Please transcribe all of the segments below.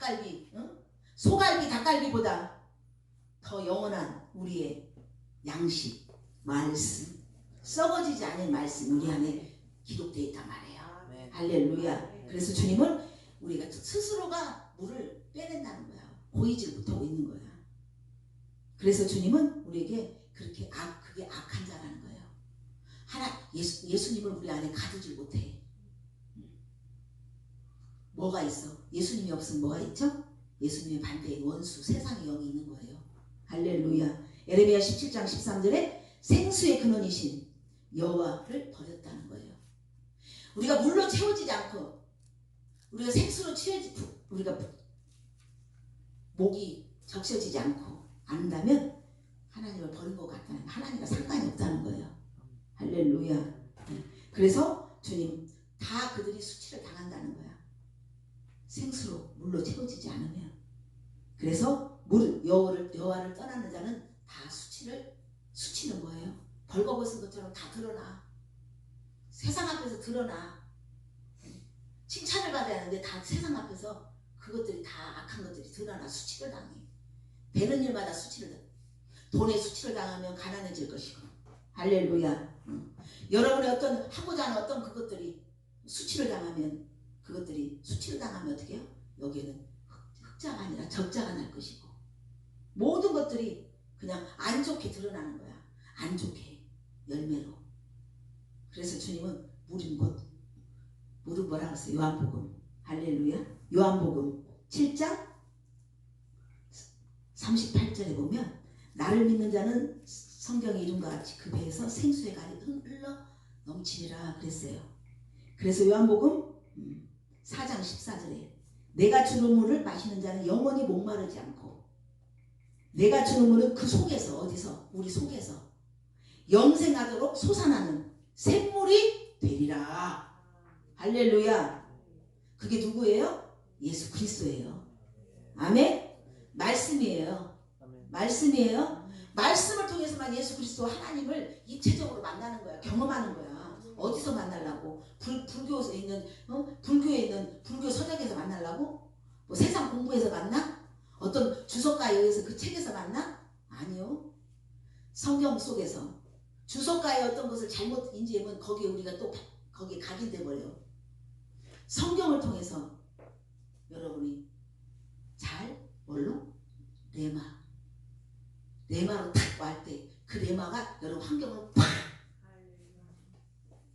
닭갈비, 응? 소갈비, 닭갈비보다 더 영원한 우리의 양식, 말씀, 썩어지지 않은 말씀 우리 안에 기록되어 있단 말이에요. 아멘. 할렐루야. 그래서 주님은 우리가 스스로가 물을 빼낸다는 거야. 보이질 못하고 있는 거야. 그래서 주님은 우리에게 그렇게 악, 그게 악한 자라는 거예요. 하나, 예수, 예수님을 우리 안에 가두질 못해. 뭐가 있어? 예수님이 없으면 뭐가 있죠? 예수님의 반대의 원수, 세상의 영이 있는 거예요. 할렐루야. 에레미야 17장 13절에 생수의 근원이신 여호와를 버렸다는 거예요. 우리가 물로 채워지지 않고 우리가 생수로 채워지 우리가 목이 적셔지지 않고 안다면 하나님을 버린 것 같다는 하나님과 상관이 없다는 거예요. 할렐루야. 네. 그래서 주님 다 그들이 수치를 당한다는 거야. 생수로 물로 채워지지 않으면 그래서 물 여호를 여호와를 떠나는 자는 다 수치를 수치는 거예요. 벌거벗은 것처럼 다 드러나. 세상 앞에서 드러나. 칭찬을 받아야 하는데 다 세상 앞에서 그것들이 다 악한 것들이 드러나 수치를 당해. 되는 일마다 수치를 당. 돈에 수치를 당하면 가난해질 것이고. 할렐루야. 응. 여러분의 어떤 하고자 하는 어떤 그것들이 수치를 당하면 그것들이 수치를 당하면 어떻게 해요? 여기에는 흑- 흑자가 아니라 적자가 날 것이고 모든 것들이 그냥 안 좋게 드러나는 거야. 안 좋게 열매로. 그래서 주님은 물은 곧 물은 뭐라고 했어요? 요한복음. 할렐루야. 요한복음 7장 38절에 보면 나를 믿는 자는 성경의 이름과 같이 그 배에서 생수의 가리 흘러 넘치리라 그랬어요. 그래서 요한복음 음, 4장 14절에 내가 주는 물을 마시는 자는 영원히 목마르지 않고 내가 주는 물은 그 속에서 어디서 우리 속에서 영생하도록 솟아나는 샘물이 되리라. 할렐루야. 그게 누구예요? 예수 그리스도예요. 아멘. 말씀이에요. 말씀이에요. 말씀을 통해서만 예수 그리스도 하나님을 입체적으로 만나는 거야. 경험하는 거야. 어디서 만나려고? 불, 불교에 있는 어? 불교에 있는 불교 서적에서 만나려고? 뭐 세상 공부에서 만나? 어떤 주석가에 의해서 그 책에서 만나? 아니요. 성경 속에서 주석가의 어떤 것을 잘못 인지하면 거기에 우리가 또 거기에 각인돼 버려. 성경을 통해서 여러분이 잘 뭘로 레마 레마로 탁와때그 레마가 여러분 환경을 팍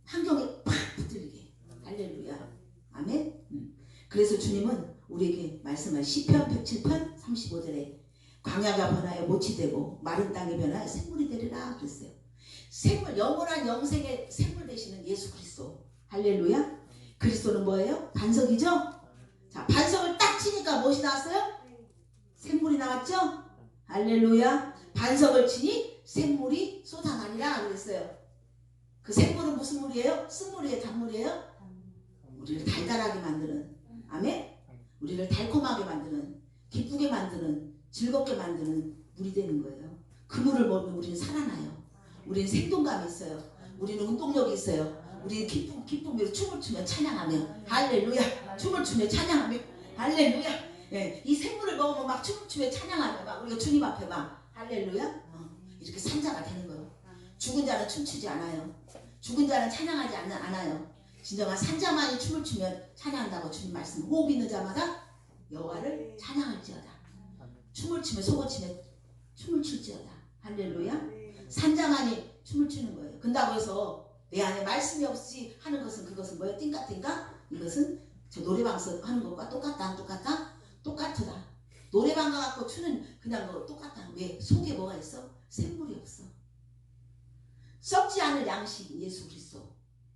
환경에 팍 붙들리게 할렐루야 아멘 음. 그래서 주님은 우리에게 말씀한 시편 107편 35절에 광야가 변하여 못이 되고 마른 땅이 변하여 생물이 되리라 그랬어요 생물 영원한 영생의 생물 되시는 예수 그리스도 할렐루야 그리스도는 뭐예요? 반석이죠? 자 반석을 딱 치니까 무엇이 나왔어요? 생물이 나왔죠? 할렐루야 반석을 치니 생물이 쏟아나니라 그랬어요 그 생물은 무슨 물이에요? 쓴물이에요? 단물이에요? 우리를 달달하게 만드는. 아멘? 우리를 달콤하게 만드는 기쁘게 만드는 즐겁게 만드는 물이 되는 거예요. 그 물을 먹으면 우리는 살아나요. 우리는 생동감이 있어요. 우리는 운동력이 있어요. 우리는 기쁨, 기쁨으로 춤을 추며 찬양하며 할렐루야! 춤을 추며 찬양하며 할렐루야! 예, 이 생물을 먹으면 막 춤을 추며 찬양하며 막 우리가 주님 앞에 막 할렐루야! 어, 이렇게 산자가 되는 거예요. 죽은 자는 춤추지 않아요 죽은 자는 찬양하지 않, 않아요. 진정한 산자만이 춤을 추면 찬양한다고 주님 말씀 호흡 있는 자마다 여호와를 찬양할지어다. 춤을 추며 속을 치며 춤을 출지어다. 할렐루야. 산자만이 춤을 추는 거예요. 근다고 해서 내 안에 말씀이 없이 하는 것은 그것은 뭐예요? 띵까띵까 이것은 저 노래방에서 하는 것과 똑같다 안 똑같다? 똑같다. 노래방 가갖고 추는 그냥 뭐 똑같다. 왜? 속에 뭐가 있어? 생물이 없어 썩지 않을 양식 예수 그리스도.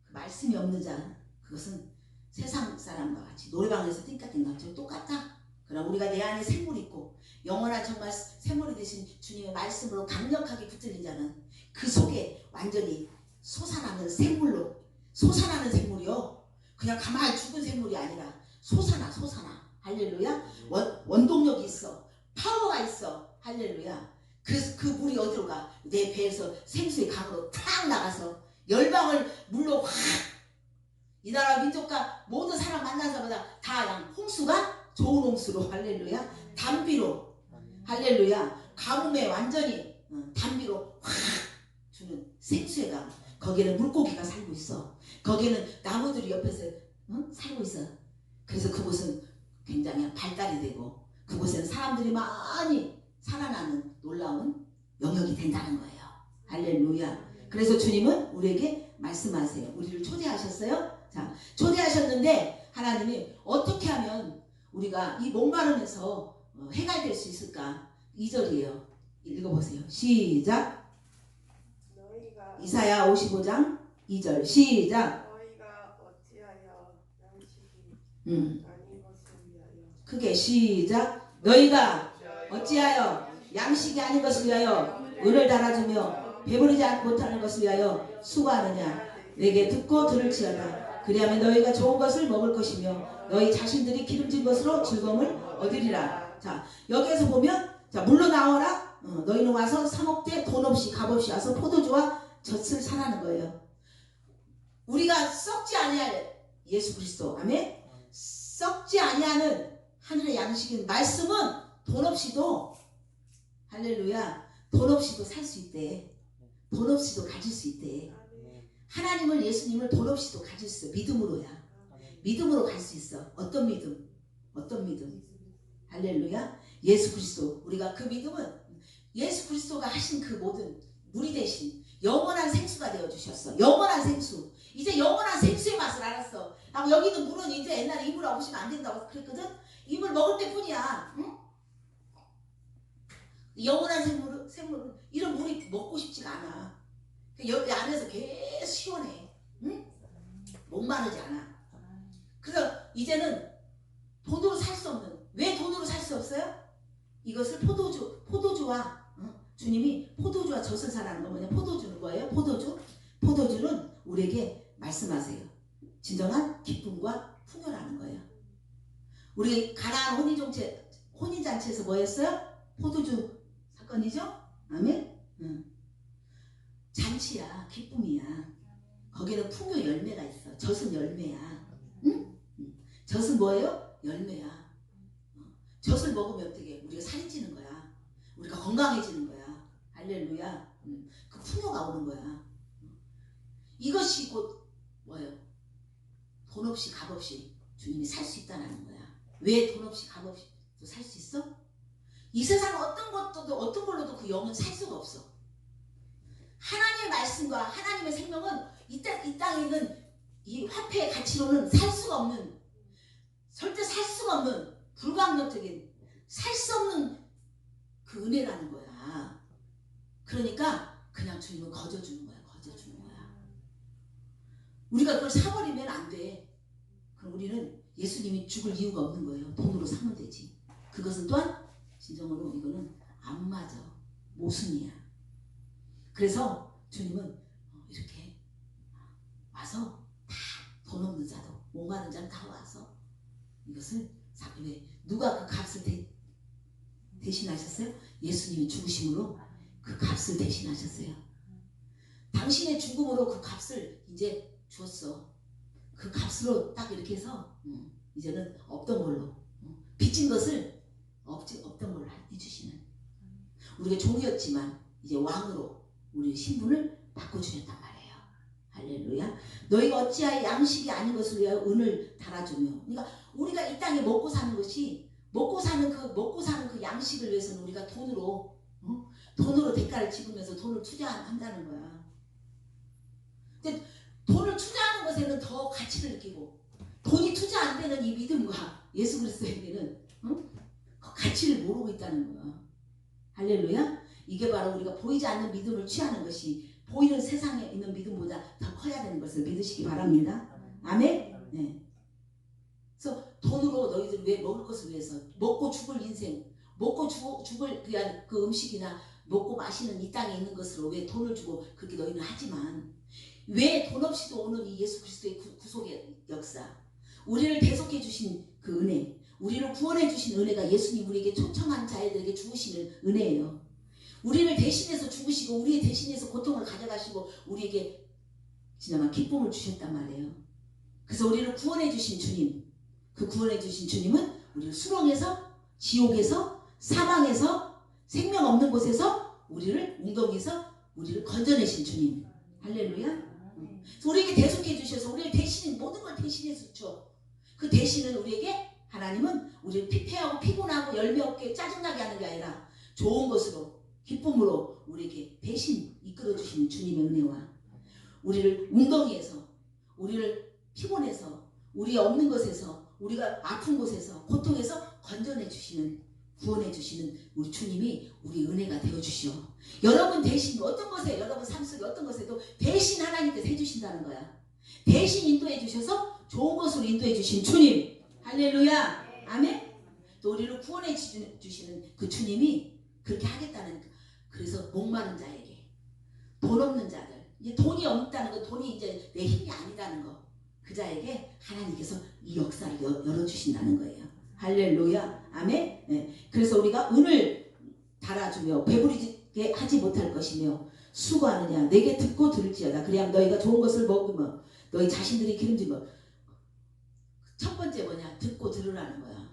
그 말씀이 없는 자 그것은 세상 사람과 같이 노래방에서 띵까띵까 저 똑같다. 그럼 우리가 내 안에 생물이 있고 영원한 정말 생물이 되신 주님의 말씀으로 강력하게 붙들린 자는 그 속에 완전히 솟아나는 생물로 솟아나는 생물이요. 그냥 가만히 죽은 생물이 아니라 솟아나 솟아나. 할렐루야. 원, 원동력이 있어. 파워가 있어. 할렐루야 그래서 그 물이 어디로 가? 내 배에서 생수의 강으로 탁 나가서 열방을 물로 확. 이 나라 민족과 모든 사람 만난 자마다 다양 홍수가 좋은 홍수로. 할렐루야. 담비로. 할렐루야. 가뭄에 완전히 어, 담비로 확 주는 생수에가 거기에는 물고기가 살고 있어. 거기에는 나무들이 옆에서 어? 살고 있어. 그래서 그곳은 굉장히 발달이 되고 그곳에는 사람들이 많이 살아나는 놀라운 영역이 된다는 거예요. 할렐루야. 그래서 주님은 우리에게 말씀하세요. 우리를 초대하셨어요? 자 초대하셨는데 하나님이 어떻게 하면 우리가 이 목마름에서 어, 해갈될 수 있을까? 2절이에요. 읽어보세요. 시작. 이사야 55장 2절. 시작. 음, 크게 시작. 너희가 어찌하여 양식이 아닌 것을 위하여 은을 달아주며 배부르지 않- 못하는 것을 위하여 수고하느냐? 내게 듣고 들을지어다. 그리하면 너희가 좋은 것을 먹을 것이며 너희 자신들이 기름진 것으로 즐거움을 얻으리라. 자 여기에서 보면 자 물로 나와라. 어, 너희는 와서 사 먹되 돈 없이 값 없이 와서 포도주와 젖을 사라는 거예요. 우리가 썩지 아니할 예수 그리스도. 아멘. 썩지 아니하는 하늘의 양식인 말씀은 돈 없이도 할렐루야. 돈 없이도 살 수 있대. 돈 없이도 가질 수 있대. 하나님을 예수님을 돈 없이도 가질 수 있어. 믿음으로야. 믿음으로 갈 수 있어. 어떤 믿음? 어떤 믿음? 할렐루야. 예수 그리스도. 우리가 그 믿음은 예수 그리스도가 하신 그 모든 무리 대신 영원한 생수가 되어 주셨어. 영원한 생수. 이제 영원한 생수의 맛을 알았어. 나 여기 있는 물은 이제 옛날에 이물 없으면 안 된다고 그랬거든? 이물 먹을 때뿐이야. 응? 영원한 생물은 생물은 이런 물이 먹고 싶지가 않아 그 여기 안에서 계속 시원해 응? 목마르지 않아 그래서 이제는 돈으로 살 수 없는 왜 돈으로 살 수 없어요? 이것을 포도주 포도주와 어? 주님이 포도주와 젖을 사라는 건 뭐냐 포도주는 뭐예요? 포도주 포도주는 우리에게 말씀하세요 진정한 기쁨과 풍요라는 거예요 우리 가나안 혼인종체 혼인잔치에서 뭐였어요? 포도주 사건이죠? 아멘? 응. 잔치야 기쁨이야 거기는 풍요 열매가 있어 젖은 열매야 응? 응. 젖은 뭐예요? 열매야 어. 젖을 먹으면 어떻게 우리가 살이 찌는 거야 우리가 건강해지는 거야 할렐루야 응. 그 풍요가 오는 거야 응. 이것이 곧 뭐예요? 돈 없이 값 없이 주님이 살 수 있다는 거야 왜 돈 없이 값 없이 살 수 있어? 이 세상 어떤 것도 어떤 걸로도 그 영은 살 수가 없어 하나님의 말씀과 하나님의 생명은 이, 땅, 이 땅에 있는 이 화폐의 가치로는 살 수가 없는 절대 살 수가 없는 불가항력적인 살 수 없는 그 은혜라는 거야. 그러니까 그냥 주님은 거저주는 거야. 거저주는 거야. 우리가 그걸 사버리면 안 돼. 그럼 우리는 예수님이 죽을 이유가 없는 거예요. 돈으로 사면 되지. 그것은 또한 진정으로 이거는 안 맞아. 모순이야. 그래서 주님은 어, 이렇게 와서 다돈 없는 자도 목마른 자는 다 와서 이것을 사- 왜 누가 그 값을 대, 대신하셨어요? 예수님이 죽으심으로 그 값을 대신하셨어요. 당신의 죽음으로 그 값을 이제 주었어. 그 값으로 딱 이렇게 해서 음, 이제는 없던 걸로 음, 빚진 것을 없지, 없던 걸로 해주시는 우리가 종이었지만 이제 왕으로 우리 신분을 바꿔주셨단 말이에요. 할렐루야. 너희가 어찌하여 양식이 아닌 것을 위하여 은을 달아주며. 그러니까 우리가 이 땅에 먹고 사는 것이 먹고 사는 그 먹고 사는 그 양식을 위해서는 우리가 돈으로 어? 돈으로 대가를 지불면서 돈을 투자한다는 거야. 근데 돈을 투자하는 것에는 더 가치를 느끼고 돈이 투자 안 되는 이 믿음과 예수 그리스도에게는 어? 그 가치를 모르고 있다는 거야. 할렐루야. 이게 바로 우리가 보이지 않는 믿음을 취하는 것이 보이는 세상에 있는 믿음보다 더 커야 되는 것을 믿으시기 바랍니다. 아멘. 네. 그래서 돈으로 너희들 왜 먹을 것을 위해서 먹고 죽을 인생, 먹고 죽, 죽을 그냥 그 음식이나 먹고 마시는 이 땅에 있는 것으로 왜 돈을 주고 그렇게 너희는 하지만 왜 돈 없이도 오는 이 예수 그리스도의 구, 구속의 역사, 우리를 대속해 주신 그 은혜, 우리를 구원해 주신 은혜가 예수님 우리에게 초청한 자들에게 주시는 은혜예요. 우리를 대신해서 죽으시고 우리의 대신해서 고통을 가져가시고 우리에게 지나마 기쁨을 주셨단 말이에요. 그래서 우리를 구원해 주신 주님, 그 구원해 주신 주님은 우리를 수렁에서 지옥에서 사망에서 생명 없는 곳에서 우리를 웅덩이에서 우리를 건져내신 주님 할렐루야 그래서 우리에게 대속해 주셔서 우리를 대신 모든 걸 대신해 주죠 그 대신은 우리에게 하나님은 우리를 피폐하고 피곤하고 열매 없게 짜증나게 하는 게 아니라 좋은 것으로 기쁨으로 우리에게 대신 이끌어 주시는 주님의 은혜와 우리를 웅덩이에서 우리를 피곤해서 우리 없는 것에서 우리가 아픈 곳에서 고통에서 건져내 주시는 구원해 주시는 우리 주님이 우리 은혜가 되어 주시오. 여러분 대신 어떤 것에 여러분 삶 속에 어떤 것에도 대신 하나님께서 해 주신다는 거야. 대신 인도해 주셔서 좋은 것으로 인도해 주신 주님. 할렐루야. 아멘. 또 우리를 구원해 주- 주시는 그 주님이 그렇게 하겠다는 그래서 목마른 자에게 돈 없는 자들 이제 돈이 없다는 거 돈이 이제 내 힘이 아니라는 거 그 자에게 하나님께서 이 역사를 여- 열어주신다는 거예요. 할렐루야. 아멘. 네. 그래서 우리가 은을 달아주며 배부리게 하지 못할 것이며 수고하느냐 내게 듣고 들을지어다. 그래야 너희가 좋은 것을 먹으며 너희 자신들이 기름지며 첫 번째 뭐냐 듣고 들으라는 거야.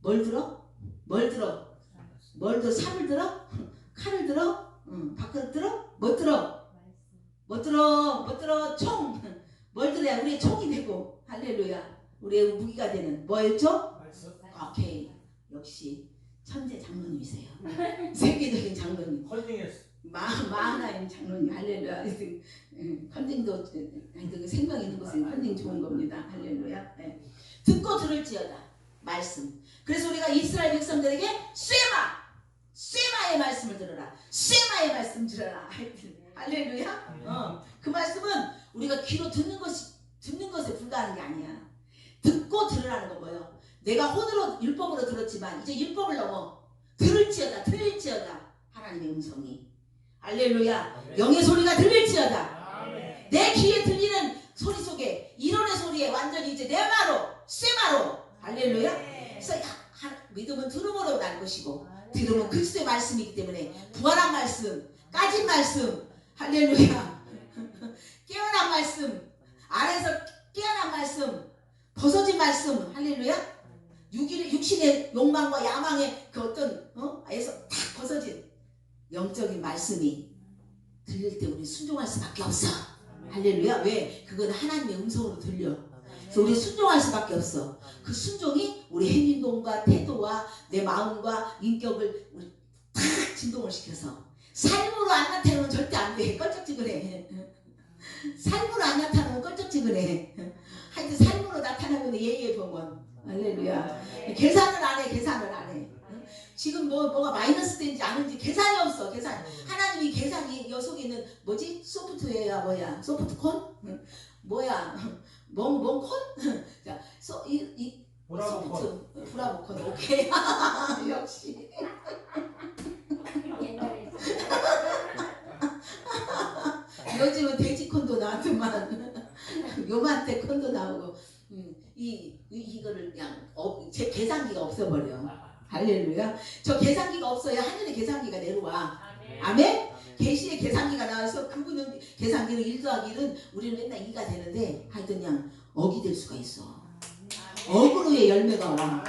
뭘 들어? 뭘 들어? 뭘 들어? 삽을 들어? 칼을 들어? 응. 밥그릇 들어? 뭐 들어? 뭐 들어? 뭐 들어? 총! 뭘 들어야 우리의 총이 되고 할렐루야 우리의 무기가 되는 뭐였죠? 오케이 역시 천재 장로님이세요 세계적인 장로님. 마, 마하나임 장로님 할렐루야 하여튼 그 생명 있는 곳에 컨닝 좋은 겁니다 할렐루야 네. 듣고 들을지어다. 말씀. 그래서 우리가 이스라엘 백성들에게 쇠마! 쇠마의 말씀을 들어라. 쇠마의 말씀 들어라. 할렐루야. 어, 그 말씀은 우리가 귀로 듣는 것이 듣는 것에 불과한 게 아니야. 듣고 들으라는 거 뭐예요? 내가 혼으로 율법으로 들었지만 이제 율법을 넘어 들을지어다 들릴지어다 하나님의 음성이. 할렐루야. 영의 소리가 들릴지어다. 아멘. 내 귀에 들리는 소리 속에 이론의 소리에 완전히 이제 내 마로 쇠마로 할렐루야 그래서 하- 하- 믿음은 들음으로 난 것이고 들으면 그리스도의 말씀이기 때문에 부활한 말씀, 까진 말씀, 할렐루야. 깨어난 말씀, 아래서 깨어난 말씀, 벗어진 말씀, 할렐루야. 육일, 육신의 욕망과 야망의 그 어떤 어? 에서 탁 벗어진 영적인 말씀이 들릴 때 우리 순종할 수밖에 없어. 할렐루야. 왜? 그건 하나님의 음성으로 들려. 그래서 우리 순종할 수밖에 없어. 그 순종이 우리 행동과 태도와 내 마음과 인격을 우리 탁 진동을 시켜서 삶으로 안 나타나면 절대 안 돼. 껄쩍지근해. 삶으로 안 나타나면 껄쩍지근해. 하여튼 삶으로 나타나면 예의 범원. 할렐루야. 계산을 안 해. 계산을 안 해. 지금 뭐 뭐가 마이너스 된지 아는지 계산이 없어. 계산. 하나님이 계산이 여 속에 있는 뭐지? 소프트웨어야 뭐야? 소프트콘? 응. 뭐야? 뭔, 뭔 콘? 자, 소, 이, 이. 소프트, 브라보콘, 오케이. 역시. 요즘은 돼지콘도 나왔더만. 요만때 콘도 나오고. 음, 이, 이, 이거를 그냥, 어, 제 계산기가 없어버려. 할렐루야. 저 계산기가 없어야 하늘의 계산기가 내려와. 아멘? 계시의 계산기가 나와서 그분은 계산기는 1 더하기 1은 우리는 맨날 2가 되는데 하여튼 그냥 억이 될 수가 있어. 억으로의 열매가 와.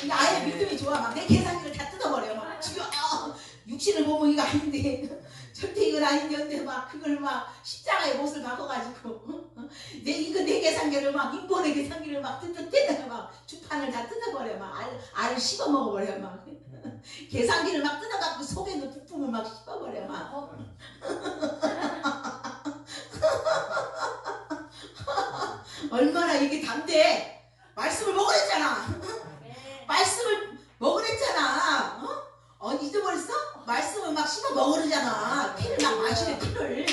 근데 아예 믿음이 좋아. 막 내 계산기를 다 뜯어버려. 막 죽여. 아, 육신을 보면 이거 아닌데. 절대 이건 아닌데. 근데 막 그걸 막 십자가의 못을 바꿔가지고. 내 이거 내 계산기를 막 인본의 계산기를 막 뜯어 뜯어 막 주판을 다 뜯어버려. 막 알, 알을 씹어 먹어버려. 막. 계산기를 막 뜯어갖고 속에 있는 부품을 막 씹어버려. 막. 얼마나 이게 담대. 말씀을 먹으랬잖아. 말씀을 먹으랬잖아. 어? 어 잊어버렸어? 말씀을 막 씹어 먹으르잖아. 피를 막 마시래 피를.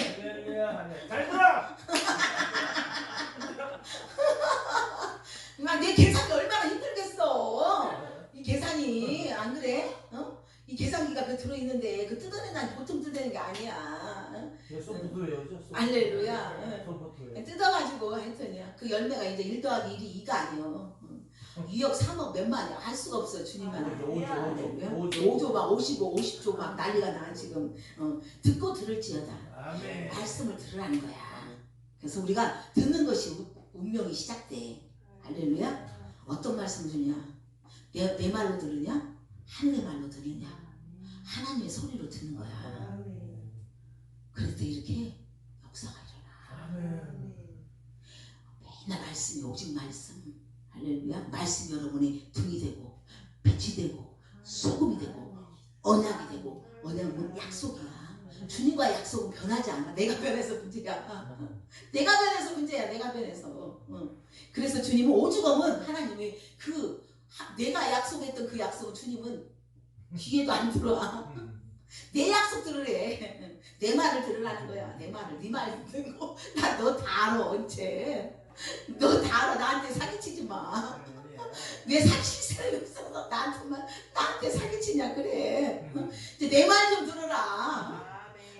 잘 들어. 막내 계산이 얼마나 힘들겠어. 이 계산이 안 그래? 어? 이 계산기가 그 들어있는데 그 뜯어내는 보통 뜯어내는 게 아니야. 어? 소프트웨어죠. 소프트웨어. 할렐루야. 응. 소프트웨어. 뜯어가지고 하여튼이야. 그 열매가 이제 1 더하기 1이 2가 아니여. 2억 3억 몇만이야. 할 수가 없어 주님만. 오조, 할렐루야. 오조, 5조 막 55, 50조 막 난리가 나 지금. 어, 듣고 들을지어다. 아멘. 말씀을 들으라는 거야. 그래서 우리가 듣는 것이 우- 운명이 시작돼. 할렐루야. 어떤 말씀을 주냐? 내, 내 말로 들으냐? 하늘의 말로 들으냐? 하나님의 소리로 듣는 거야. 때 이렇게 역사가 일어나. 맨날 말씀이 오직 말씀. 할렐루야. 말씀 여러분의 등이 되고 빛이 되고 소금이 되고 언약이 되고 언약은 약속이야. 주님과 약속은 변하지 않아. 내가 변해서 문제야. 내가 변해서 문제야. 내가 변해서. 어. 그래서 주님은 오죽하면 하나님이 그 하- 내가 약속했던 그 약속은 주님은 귀에도 안 들어와. 내 약속 들으래. 내 말을 들으라는 거야. 내 말을. 네 말 듣고 나 너 다 알아. 언제. 너 다 알아. 나한테 사기치지 마. 왜 사기칠 사람이 없어서 나한테만 나한테 사기치냐 그래. 내 말 좀 들어라.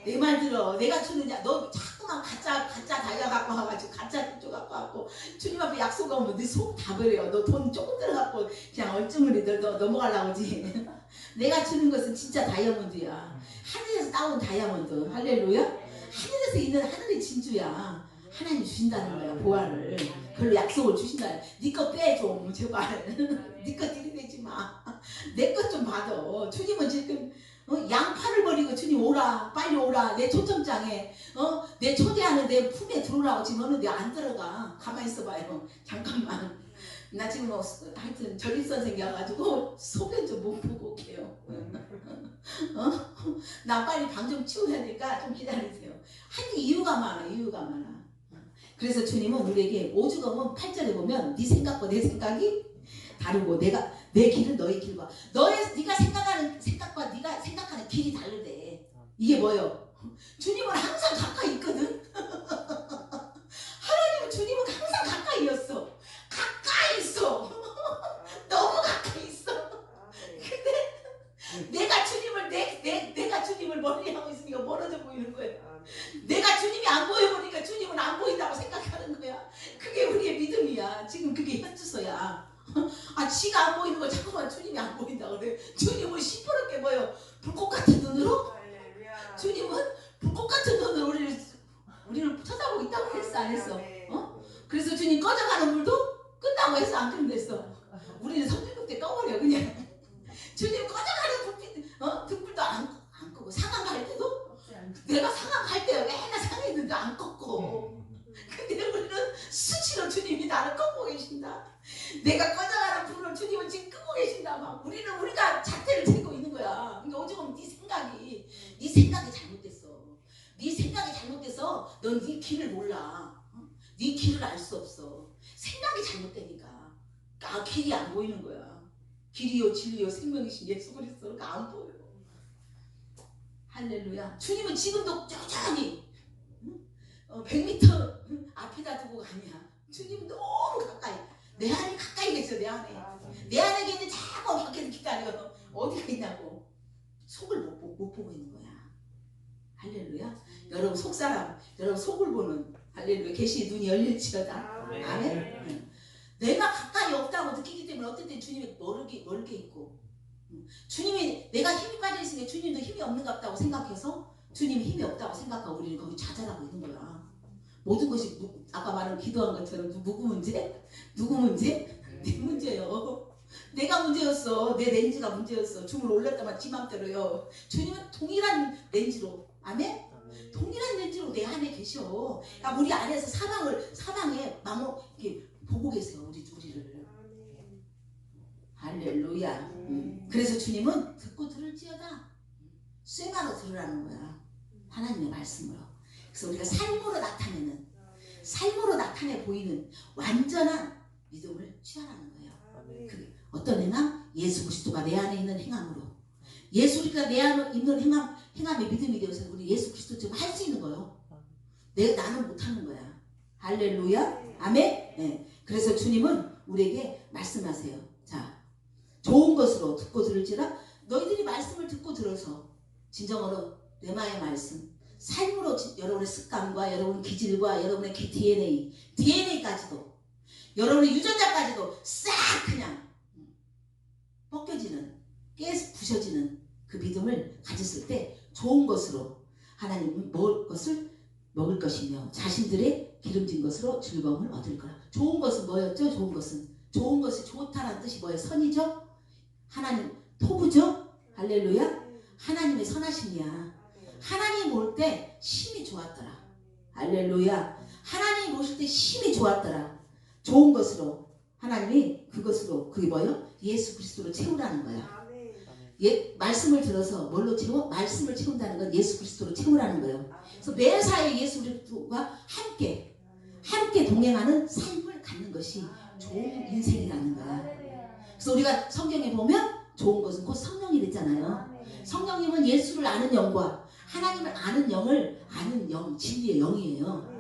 내 말 들어. 내가 주느냐. 너 자꾸만 가짜 가짜 다이아 갖고 와가지고 가짜 빚조 갖고 와고 주님 앞에 약속하면 네속 다 버려. 너돈 조금 들어갖고 그냥 얼쩡으리 너, 너 넘어가려고 지 내가 주는 것은 진짜 다이아몬드야. 하늘에서 따온 다이아몬드. 할렐루야. 하늘에서 있는 하늘의 진주야. 하나님 주신다는 거야 보화를. 그걸로 약속을 주신다. 네거 빼줘 제발. 네거 들이대지 마. 내 것 좀 받아. 주님은 지금 어? 양파를 버리고 주님 오라 빨리 오라 내 초점장에. 어? 내 초대하는 내 품에 들어오라고 지금 하는데 안 들어가. 가만히 있어봐요. 잠깐만. 나 지금 뭐, 하여튼 전립선 생겨가지고 소변 좀못 보고 올게요. 어? 나 빨리 방 좀 치워야 되니까? 좀 기다리세요. 하여튼 이유가 많아 이유가 많아. 그래서 주님은 우리에게 오죽하면 8절에 보면 네 생각과 내 생각이 다르고 내가 내 길은 너의 길과 너의 네가 생각하는 생각 과 네가 생각하는 길이 다르대. 이게 뭐요? 주님은 항상 가까이 있거든. 하나님은 주님은 항상 가까이 있어. 가까이 있어. 너무 가까이 있어. 아멘. 내가 주님을 내, 내 내가 주님을 멀리 하고 있으니까 멀어져 보이는 거야. 아멘. 내가 주님이 안 보여 보니까 주님은 안 보인다고 생각하는 거야. 그게 우리의 믿음이야. 지금 그게 현주소야. 아, 지가 안 보이는 걸 자꾸만 주님이 안 보인다 그래. 주님은 시퍼렇게 보여. 불꽃 같은 눈으로. 주님은 불꽃 같은 눈으로 우리를 우리를 쳐다보고 있다고 했어 안 했어? 어? 그래서 주님 꺼져가는 불도 끈다고 해서 안 끈댔어. 우리는 성경국 때 꺼버려 그냥. 주님 꺼져가는 불빛, 어? 등불도 안, 안 끄고 상암 갈 때도 내가 상암 갈때 맨날 상에 있는데 안 껐고. 근데 우리는 수치로 주님이 나를 꺾고 계신다. 내가 꺼져가는 불을 주님은 지금 끄고 계신다. 막 우리는 우리가 잣대를 들고 있는 거야. 그러니까 오죽하면 네 생각이 네 생각이 잘못됐어. 네 생각이 잘못돼서 넌 네 길을 몰라. 어? 네 길을 알 수 없어. 생각이 잘못되니까. 아 길이 안 보이는 거야. 길이요 진리요 생명이신 예수 그리스도가 안 보여. 할렐루야. 주님은 지금도? 어, 100m 응? 앞에다 두고 가냐. 주님 너무 가까이. 내 안에 가까이 계셔 내 안에. 아멘. 내 안에 있는 자꾸 밖에서 기다려. 어디가 있냐고. 속을 못, 보- 못 보고 있는 거야. 할렐루야. 여러분 속사람, 여러분 속을 보는 할렐루야. 계시 눈이 열릴지어다. 아멘. 아멘. 응. 내가 가까이 없다고 느끼기 때문에 땐 주님이 멀게, 멀게 있고 응. 주님이 내가 힘이 빠져 있으니까 주님도 힘이 없는 것 같다고 생각해서 주님이 힘이 없다고 생각하고 우리는 거기 좌절하고 있는 거야. 모든 것이 누- 아까 말한 기도한 것처럼 누- 누구 문제? 누구 문제? 내 문제요. 내가 문제였어. 내 렌즈가 문제였어. 줌을 올렸다만 지 맘대로요. 주님은 동일한 렌즈로 아멘? 동일한 렌즈로 내 안에 계셔. 그러니까 우리 안에서 사방을 사방에 마모 이렇게 보고 계세요. 우리 우리를. 할렐루야. 음. 그래서 주님은 듣고 들을지어다. 쇠가로 들으라는 거야. 하나님의 말씀으로. 그래서 우리가 삶으로 나타내는. 삶으로 나타내 보이는 완전한 믿음을 취하라는 거예요. 그게 어떤 행함? 예수 그리스도가 내 안에 있는 행함으로. 예수가 내 안에 있는 행함, 행함의 믿음이 되어서 우리 예수 그리스도 지금 할수 있는 거예요. 내 나는 못하는 거야. 할렐루야. 아멘. 네. 그래서 주님은 우리에게 말씀하세요. 자, 좋은 것으로 듣고 들을지라 너희들이 말씀을 듣고 들어서 진정으로 레마의 말씀, 삶으로 지- 여러분의 습관과 여러분 기질과 여러분의 DNA, DNA까지도 여러분의 유전자까지도 싹 그냥 벗겨지는 깨 부셔지는 그 믿음을 가졌을 때 좋은 것으로 하나님 먹을 것을 먹을 것이며 자신들의 기름진 것으로 즐거움을 얻을 거라. 좋은 것은 뭐였죠? 좋은 것은 좋은 것이 좋다라는 뜻이 뭐예요? 선이죠? 하나님 토부죠? 할렐루야. 하나님의 선하심이야. 하나님 볼때 심이 좋았더라. 할렐루야. 하나님 보실 때 심이 좋았더라. 좋은 것으로 하나님이 그것으로 그게 뭐예요? 예수 그리스도로 채우라는 거야. 예, 말씀을 들어서 뭘로 채워? 말씀을 채운다는 건 예수 그리스도로 채우라는 거예요. 그래서 매사에 예수 그리스도가 함께 함께 동행하는 삶을 갖는 것이 좋은 인생이라는 거야. 그래서 우리가 성경에 보면 좋은 것은 곧 성령이랬잖아요. 성령님은 예수를 아는 영과 하나님을 아는 영을 아는 영, 진리의 영이에요.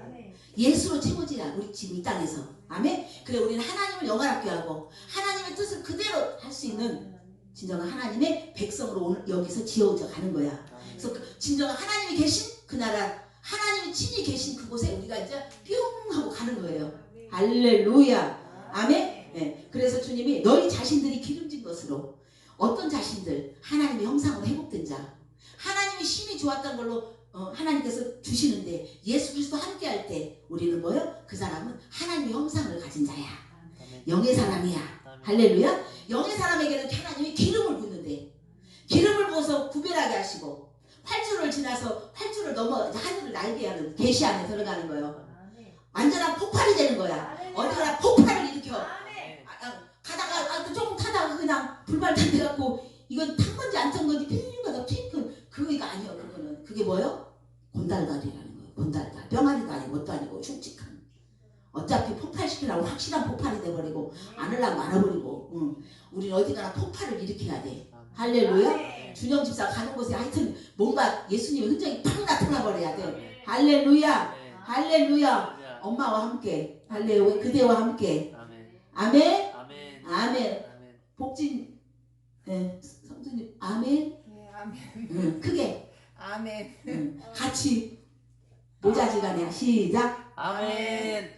예수로 채워지라 우리 지금 이 땅에서 아멘. 그래 우리는 하나님을 영화롭게 하고 하나님의 뜻을 그대로 할 수 있는 진정한 하나님의 백성으로 오늘 여기서 지어져 가는 거야. 그래서 그 진정한 하나님이 계신 그 나라 하나님이 친히 계신 그곳에 우리가 이제 뿅 하고 가는 거예요. 할렐루야. 아멘. 네. 그래서 주님이 너희 자신들이 기름진 것으로 어떤 자신들 하나님의 형상으로 회복된 자 하나님이 심히 좋았던 걸로 어, 하나님께서 주시는데 예수 그리스도 함께 할 때 우리는 뭐요? 그 사람은 하나님의 형상을 가진 자야. 영의 사람이야. 할렐루야. 영의 사람에게는 하나님이 기름을 붓는데 기름을 부어서 구별하게 하시고 활주를 지나서 활주를 넘어 하늘을 날게 하는 계시 안에 들어가는 거예요. 완전한 폭발이 되는 거야. 어디가 폭발을 일으켜. 아, 아, 가다가 아, 그 조금 타다가 그냥 불발 탄데 갖고 이건 탄 건지 안 탄 건지 핑 가다 핑크 그거가 아니야 그거는 그게 뭐요? 곤달달이라는 거예요. 곤달달 병아리도 아니고 뭣도 아니고 흉측한. 어차피 폭발시키려고 확실한 폭발이 돼 버리고 안 하려고 말아버리고 응. 우리는 어디가나 폭발을 일으켜야 돼. 할렐루야. 준영 집사 가는 곳에 하여튼 뭔가 예수님의 흔적이 팍 나타나 버려야 돼. 할렐루야. 할렐루야. 엄마와 함께 할렐루야 그대와 함께 아멘 아멘. 복진 예, 아멘 네, 아멘. 응, 크게 아멘. 응, 같이 모자지간에 시작 아멘.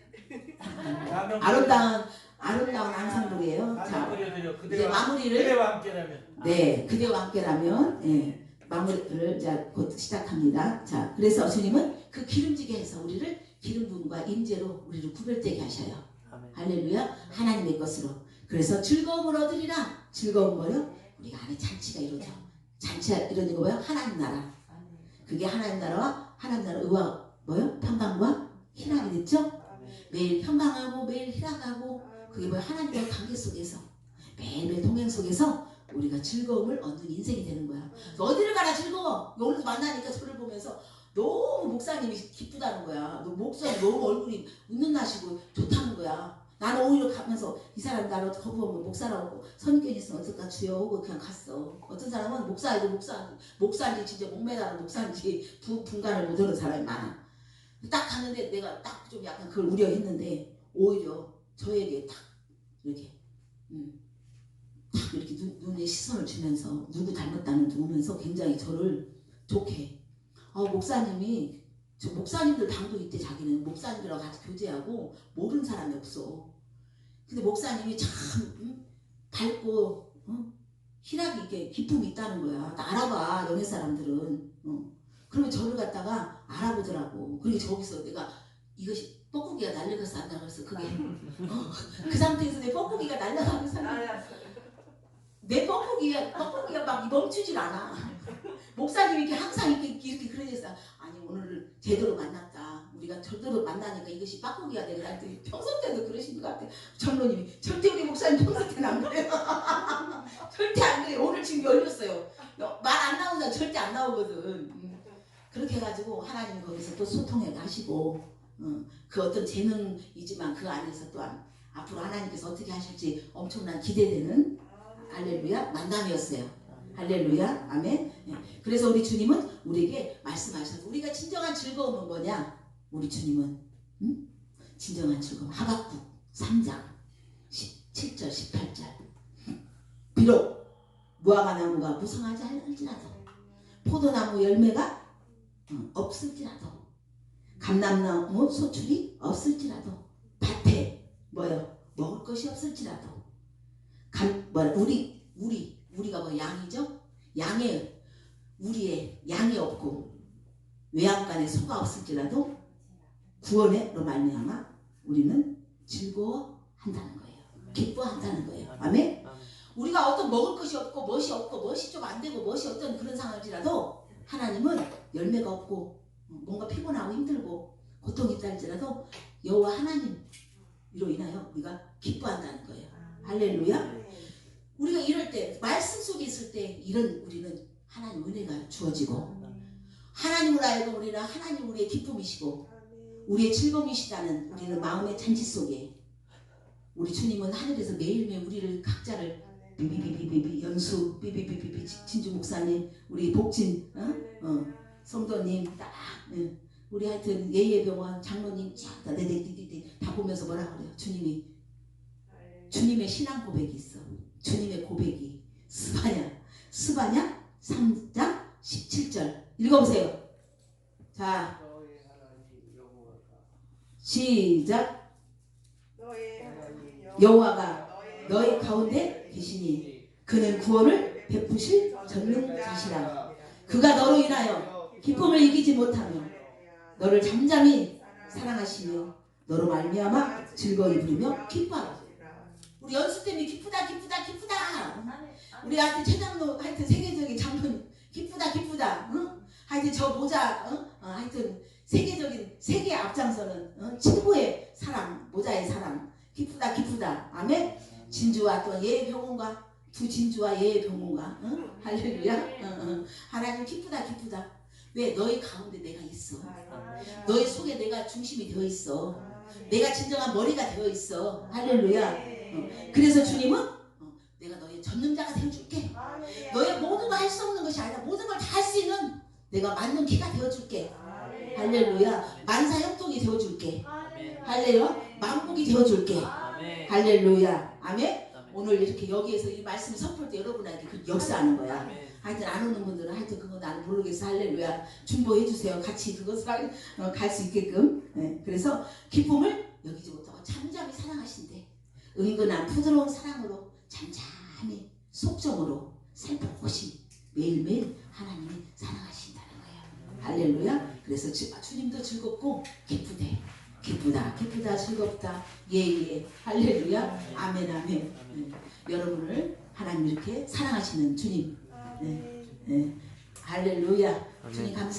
아름다운 아름다운 안상복이에요. 자, 자 이제 마무리를 그대와 함께라면. 네 그대와 함께라면 예, 마무리를 이제 곧 시작합니다. 자 그래서 주님은 그 기름지게 해서 우리를 기름 부음과 임재로 우리를 구별되게 하셔요. 아멘. 할렐루야. 하나님의 것으로. 그래서 즐거움을 얻으리라. 즐거운 뭐요? 우리가 안에 잔치가 이루어져. 잔치가 이루어진 거 뭐요? 하나님 나라. 그게 하나님 나라와 하나님 나라 의와 뭐요? 평강과 희락이 됐죠. 매일 평강하고 매일 희락하고 그게 뭐요 하나님과 관계 속에서 매일매일 동행 속에서 우리가 즐거움을 얻는 인생이 되는 거야. 어디를 가나 즐거워. 오늘도 만나니까 저를 보면서 너무 목사님이 기쁘다는 거야. 목사님 너무 얼굴이 웃는 나시고 좋다는 거야. 나는 오히려 가면서 이 사람 나를 거부하면 목사라고 선견 있으면 어떨까? 주여 하고 그냥 갔어. 어떤 사람은 목사이고 목사 목사인지 진짜 목매다는 목사인지 부, 분간을 못하는 사람이 많아. 딱 갔는데 내가 딱 좀 약간 그걸 우려했는데 오히려 저에게 딱 이렇게 음, 딱 이렇게 눈, 눈에 시선을 주면서 누구 닮았다는 둥 오면서 굉장히 저를 좋게 아 목사님이 저 목사님들 방도 있대 자기는 목사님들하고 같이 교제하고 모르는 사람이 없어. 근데 목사님이 참 음, 밝고 어? 희락이 있게 기쁨이 있다는 거야. 나 알아봐 영의 사람들은. 어. 그러면 저를 갖다가 알아보더라고. 그리고 저기서 내가 이것이 뻐꾸기가 날려가서 안 나가서 그게 어, 그 상태에서 내 뻐꾸기가 날려가면서 내 뻐꾸기가 뻐꾸기가 막 멈추질 않아. 목사님이 이렇게 항상 이렇게 이렇게 그러셨어. 아니 오늘 제대로 만났다. 우리가 제대로 만나니까 이것이 뻐꾸기가 나한테 평소 때도 그러신 것 같아. 장로님이 절대 우리 목사님 평소 때는 안 그래요. 절대 안 그래. 요 오늘 지금 열렸어요. 말 안 나오면 절대 안 나오거든. 음. 그렇게 해가지고 하나님이 거기서 또 소통해 가시고 어, 그 어떤 재능이지만 그 안에서 또한 앞으로 하나님께서 어떻게 하실지 엄청난 기대되는 할렐루야 만남이었어요. 할렐루야 아멘. 예. 그래서 우리 주님은 우리에게 말씀하셔서 우리가 진정한 즐거움은 뭐냐? 우리 주님은 음? 진정한 즐거움 하박국 3장 17절 18절 비록 무화과 나무가 무성하지 않을지라도 포도나무 열매가 어, 없을지라도 감람나무 소출이 없을지라도 밭에 뭐요 먹을 것이 없을지라도 감, 뭐 우리 우리 우리가 뭐 양이죠? 양의 우리의 양이 없고 외양간에 소가 없을지라도 구원의로 말미암아 우리는 즐거워한다는 거예요. 기뻐한다는 거예요. 아멘. 우리가 어떤 먹을 것이 없고 멋이 없고 멋이 좀 안 되고 멋이 어떤 그런 상황일지라도 하나님은 열매가 없고 뭔가 피곤하고 힘들고 고통이 있다 할지라도 여호와 하나님으로 인하여 우리가 기뻐한다는 거예요. 할렐루야. 우리가 이럴 때 말씀 속에 있을 때 이런 우리는 하나님 은혜가 주어지고 하나님으로 알고 우리는 하나님 우리의 기쁨이시고 우리의 즐거움이시다는 우리는 마음의 잔치 속에 우리 주님은 하늘에서 매일매일 우리를 각자를 비비비비비 연수 비비비비비 진주 목사님 우리 복진 어? 어. 성도님 딱 예. 우리 하여튼 예예병원 장로님 쫙다 네네네네 다 보면서 뭐라 그래요? 주님이 주님의 신앙 고백이 있어. 주님의 고백이 스바냐. 스바냐? 3장 17절. 읽어보세요. 자. 시작. 여호와가. 너희 가운데 계시니 그는 구원을 베푸실 전능자시라. 그가 너로 인하여 기쁨을 이기지 못하며 너를 잠잠히 사랑하시며 너로 말미암아 즐거이 부르며 기뻐하라 우리 연수 때문에 기쁘다 기쁘다 기쁘다 우리 하여튼 최장로 하여튼 세계적인 장로님 기쁘다 기쁘다 응? 하여튼 저 모자 응? 어, 하여튼 세계적인 세계 앞장서는 응? 최고의 사랑 모자의 사랑 기쁘다 기쁘다 아멘 진주와 또 예병원과 두 진주와 예병원과 응? 할렐루야 응, 응. 하나님 기쁘다 기쁘다 왜 너희 가운데 내가 있어? 너희 속에 내가 중심이 되어 있어. 내가 진정한 머리가 되어 있어. 할렐루야. 그래서 주님은 어, 내가 너의 전능자가 되어줄게. 너의 모든 걸 할 수 없는 것이 아니라 모든 걸 다 할 수 있는 내가 만능 키가 되어줄게. 할렐루야. 만사형통이 되어줄게. 할렐루야. 만복이 되어줄게. 할렐루야 오늘 이렇게 여기에서 이 말씀을 선포할 때 여러분에게 그 역사하는 거야. 하여튼 안 오는 분들은 하여튼 그거 나는 모르겠어. 할렐루야. 중보해 주세요. 같이 그것을 어, 갈수 있게끔. 네, 그래서 기쁨을 여기지 못하고 잠잠히 사랑하신대. 은근한 부드러운 사랑으로 잠잠히 속정으로 살포시. 매일매일 하나님이 사랑하신다는 거야. 할렐루야. 그래서 주, 아, 주님도 즐겁고 기쁘대 기쁘다. 기쁘다. 즐겁다. 예예. 할렐루야. 아멘 아멘. 네. 여러분을 하나님 이렇게 사랑하시는 주님. 네. 네. 할렐루야. 주님 감사